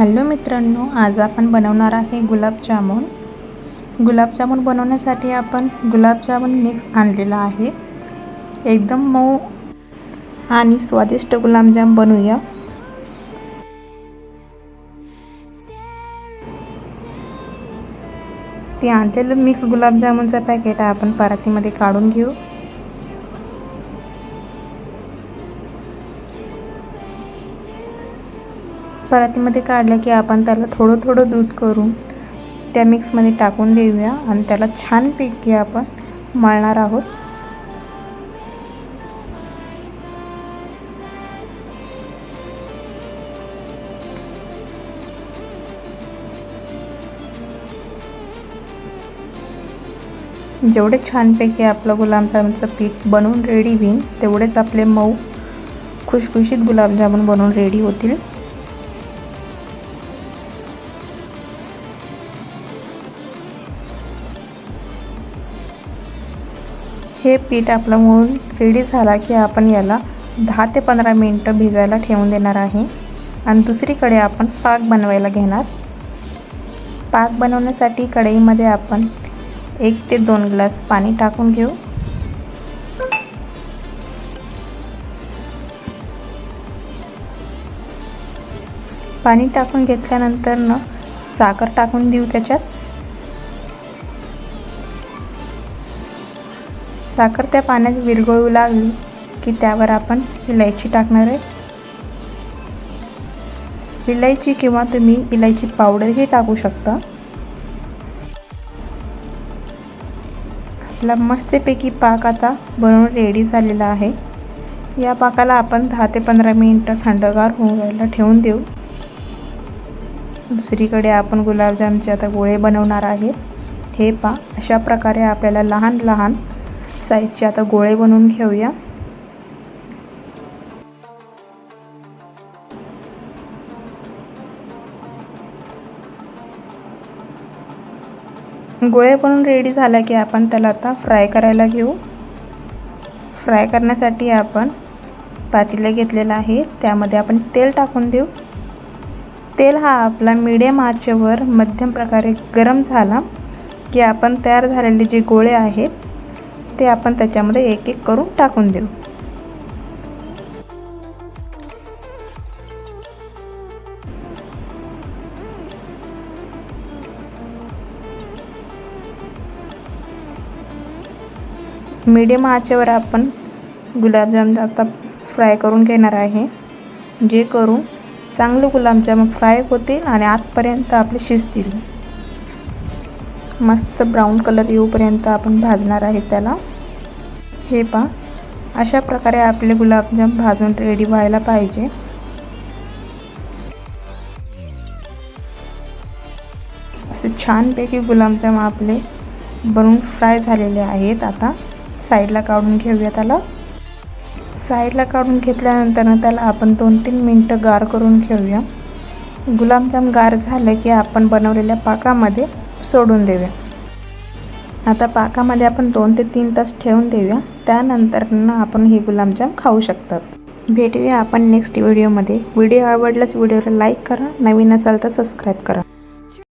Hello मित्रांनो आज आपण बनवणार आहे गुलाबजामुन गुलाबजामुन बनवण्यासाठी आपण गुलाबजामुन मिक्स आणलेला आहे. एकदम मऊ आणि स्वादिष्ट गुलाबजाम बनवूया. ते आणलेलं मिक्स गुलाबजामुनचं पॅकेट आपण परातीमध्ये काढून घेऊ. परातीमध्ये काढलं की आपण त्याला थोडं थोडं दूध करून त्या मिक्समध्ये टाकून देऊया आणि त्याला छानपैकी आपण मळणार आहोत. जेवढे छानपैकी आपलं गुलाबजामुनचं पीठ बनवून रेडी होईल तेवढेच आपले मऊ खुशखुशीत गुलाबजामुन बनवून रेडी होतील. हे पीठ आपलं मळून रेडी झाला की आपण याला दहा ते पंधरा मिनटं भिजायला ठेवून देणार आहे. आणि दुसरीकडे आपण पाक बनवायला घेणार. पाक बनवण्यासाठी कढईमध्ये आपण एक ते दोन ग्लास पाणी टाकून घेऊ. पाणी टाकून घेतल्यानंतर न साखर टाकून देऊ त्याच्यात. साखर त्या पाण्यात विरघळू लागली की त्यावर आपण इलायची टाकणार आहे. इलायची किंवा तुम्ही इलायची पावडरही टाकू शकता. आपला मस्तपैकी पाक आता बनवून रेडी झालेला आहे. या पाकाला आपण दहा ते पंधरा मिनटं थंडगार होऊन व्हायला ठेवून देऊ. दुसरीकडे आपण गुलाबजामचे आता गोळे बनवणार आहेत. हे पा अशा प्रकारे आपल्याला लहान लहान साईजचे आता गोळे बनवून घेऊया. गोळे बनवून रेडी झाला की आपण त्याला आता फ्राय करायला घेऊ. फ्राय करण्यासाठी आपण पातेलं घेतलेलं आहे. त्यामध्ये आपण तेल टाकून देऊ. तेल हा आपला मिडियम आचेवर मध्यम प्रकारे गरम झाला की आपण तयार झालेले जे गोळे आहेत ते आपण त्याच्यामध्ये एक एक करून टाकून देऊ. मीडियम आचेवर आपण गुलाबजाम आता फ्राय करून घेणार आहे. जे करून चांगलं गुलाबजाम फ्राय होतील आणि आतपर्यंत आपले शिजतील. मस्त ब्राऊन कलर येऊपर्यंत आपण भाजणार आहे त्याला. हे पा अशा प्रकारे आपले गुलाबजाम भाजून रेडी व्हायला पाहिजे. असे छानपैकी गुलाबजाम आपले बनवून फ्राय झालेले आहेत. आता साईडला काढून घेऊया त्याला. साईडला काढून घेतल्यानंतर त्याला आपण दोन तीन मिनटं गार करून घेऊया. गुलाबजाम गार झालं की आपण बनवलेल्या पाकामध्ये सोडून देऊया. आता पाकामध्ये आपण दोन ते तीन तास ठेवून देऊया. त्यानंतर आपण हे गुलाबजाम खाऊ शकतात. भेटूया आपण नेक्स्ट व्हिडिओमध्ये व्हिडिओ आवडल्यास व्हिडिओला लाईक करा. नवीन असाल तर सबस्क्राईब करा.